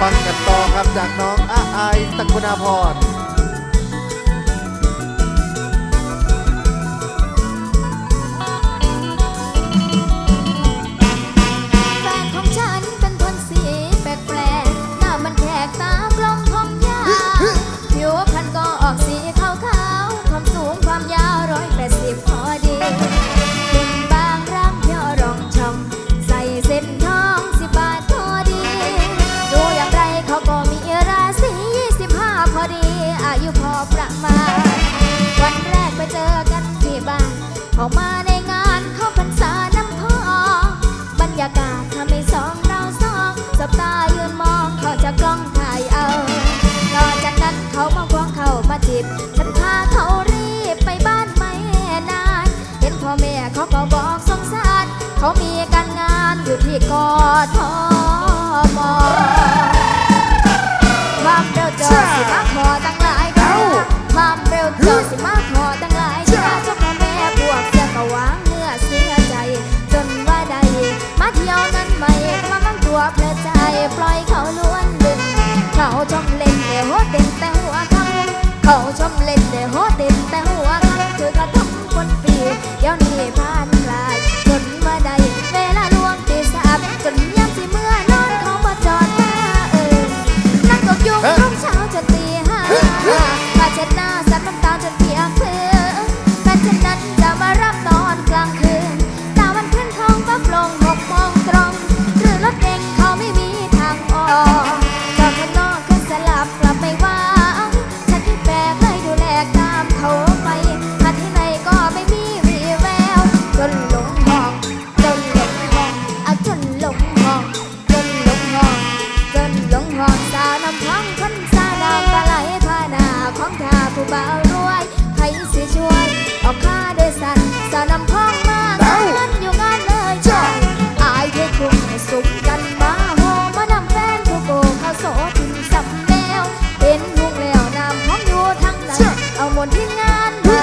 ฟังกันต่อครับจากน้องอาไอายสกุณาพร ยุพอประมาณ วันแรกไปเจอกันที่บ้านเขามาในงานเข้าพรรษาน้ำพองบรรยากาศทำให้สองเราสองสบตายืนมองเขาจะกล้องถ่ายเอาต่อจากนั้นเขามาควงเขามาจีบฉันพาเขารีบไปบ้านไม่นาน เห็นพ่อแม่เขาก็บอกสงสาร เขามีการงานอยู่ที่กอทม สิมาขอตั้งหลายชาสมพ่อแม่บวกเสียกวางเมื่อเสียใจ จนว่าใด มาเที่ยวนั้นไม่มาบังตัวเพลิใจ ปล่อยเขาล้วนดึง เขาชมเล่นเอวเต็มแต่หัวคำเขาชมเล่น บ่าวรวยให้สิช่วยออกค่าโดยสันสาวนำพ้องมางินอยู่งานเลยจ้อาเทคุมสุมกันมาโหมานำแฟนผู้โกเาโสถึงสำแนวเห็นหุงแล้วนำห้องอยู่ทั้งนั้นเอาหมดที่งาน